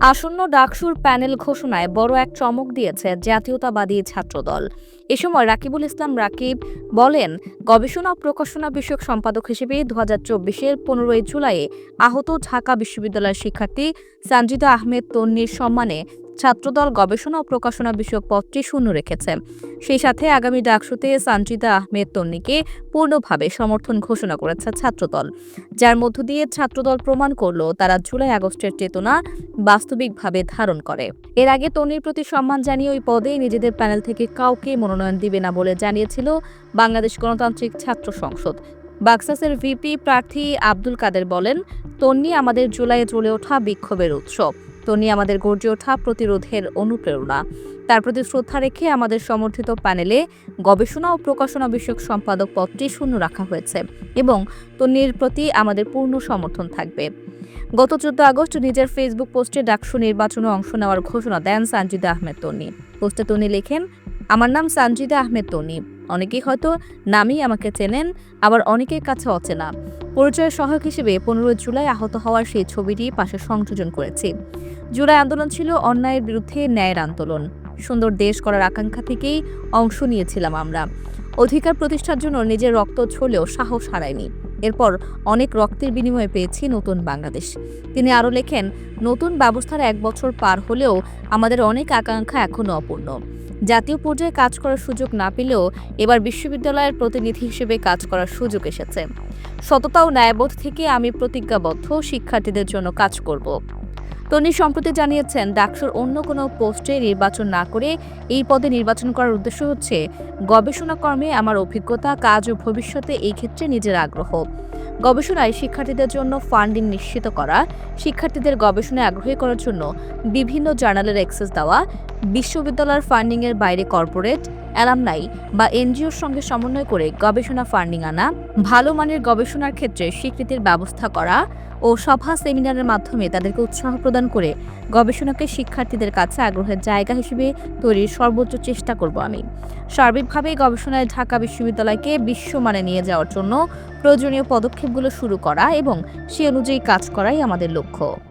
আসন্ন ডাকসুর প্যানেল ঘোষণায় বড় এক চমক দিয়েছে জাতীয়তাবাদী ছাত্রদল। এ সময় রাকিবুল ইসলাম রাকিব বলেন, গবেষণা প্রকাশনা বিষয়ক সম্পাদক হিসেবে দু হাজার চব্বিশের পনেরোই জুলাইয়ে আহত ঢাকা বিশ্ববিদ্যালয়ের শিক্ষার্থী সানজিদা আহমেদ তন্নির সম্মানে ছাত্রদল গবেষণা ও প্রকাশনা বিষয়ক পদটি শূন্য রেখেছে। সেই সাথে আগামী ডাকসুতে সানজিদা আহমেদ তন্নিকে পূর্ণভাবে সমর্থন ঘোষণা করেছে ছাত্রদল। যার মধ্য দিয়ে ছাত্রদল প্রমাণ করল, তারা জুলাই আগস্টের চেতনা বাস্তবিকভাবে ধারণ করে। এর আগে তন্নির প্রতি সম্মান জানিয়ে ওই পদে নিজেদের প্যানেল থেকে কাউকে মনোনয়ন দিবে না বলে জানিয়েছিল বাংলাদেশ গণতান্ত্রিক ছাত্র সংসদ। বাক্সাসের ভিপি প্রার্থী আব্দুল কাদের বলেন, তন্নি আমাদের জুলাইয়ে জ্বলে ওঠা বিক্ষোভের উৎসব তন্নি আমাদের গর্জে ওঠা প্রতিরোধের অনুপ্রেরণা। তার প্রতি শ্রদ্ধা রেখে আমাদের সমর্থিত প্যানেলে গবেষণা ও প্রকাশনা বিষয়ক সম্পাদক পদটি শূন্য রাখা হয়েছে এবং তন্নির প্রতি আমাদের পূর্ণ সমর্থন থাকবে। গত চোদ্দ আগস্ট নিজের ফেসবুক পোস্টে ডাকসু নির্বাচনে অংশ নেওয়ার ঘোষণা দেন সানজিদা আহমেদ তন্নি। পোস্টে তনি লেখেন, আমার নাম সানজিদা আহমেদ তন্নি। অনেকেই হয়তো নামই আমাকে চেনেন, আবার অনেকের কাছে অচেনা। পরিচয়ের সহায়ক হিসেবে পনেরো জুলাই আহত হওয়ার সেই ছবিটি পাশে সংযোজন করেছি। জুলাই আন্দোলন ছিল অন্যায়ের বিরুদ্ধে ন্যায়ের আন্দোলন। সুন্দর দেশ করার আকাঙ্ক্ষা থেকেই অংশ নিয়েছিলাম আমরা। অধিকার প্রতিষ্ঠার জন্য নিজের রক্ত ছলেও সাহস হারায়নি। এরপর অনেক রক্তের বিনিময়ে পেয়েছি নতুন বাংলাদেশ। তিনি আরও লেখেন, নতুন ব্যবস্থার এক বছর পার হলেও আমাদের অনেক আকাঙ্ক্ষা এখনও অপূর্ণ। জাতীয় পর্যায়ে কাজ করার সুযোগ না পেলেও এবার বিশ্ববিদ্যালয়ের প্রতিনিধি হিসেবে কাজ করার সুযোগ এসেছে। সততা ও ন্যায়বোধ থেকে আমি প্রতিজ্ঞাবদ্ধ শিক্ষার্থীদের জন্য কাজ করব। তনি সম্প্রতি জানিয়েছেন, ডাকসুর অন্য কোনো পোস্টে নির্বাচন না করে এই পদে নির্বাচন করার উদ্দেশ্য হচ্ছে গবেষণা কর্মে আমার অভিজ্ঞতা, কাজ ও ভবিষ্যতে এই ক্ষেত্রে নিজের আগ্রহ। গবেষণায় শিক্ষার্থীদের জন্য ফান্ডিং নিশ্চিত করা, শিক্ষার্থীদের গবেষণায় আগ্রহী করার জন্য বিভিন্ন জার্নালের অ্যাক্সেস দেওয়া বিশ্ববিদ্যালয়ের ফান্ডিংয়ের বাইরে কর্পোরেট, অ্যালামনাই বা এনজিওর সঙ্গে সমন্বয় করে গবেষণা ফান্ডিং আনা, ভালো মানের গবেষণার ক্ষেত্রে স্বীকৃতির ব্যবস্থা করা ও সভা সেমিনারের মাধ্যমে তাদেরকে উৎসাহ প্রদান করে গবেষণাকে শিক্ষার্থীদের কাছে আগ্রহের জায়গা হিসেবে তৈরির সর্বোচ্চ চেষ্টা করব আমি। সার্বিকভাবে গবেষণায় ঢাকা বিশ্ববিদ্যালয়কে বিশ্বমানে নিয়ে যাওয়ার জন্য প্রয়োজনীয় পদক্ষেপগুলো শুরু করা এবং সে অনুযায়ী কাজ করাই আমাদের লক্ষ্য।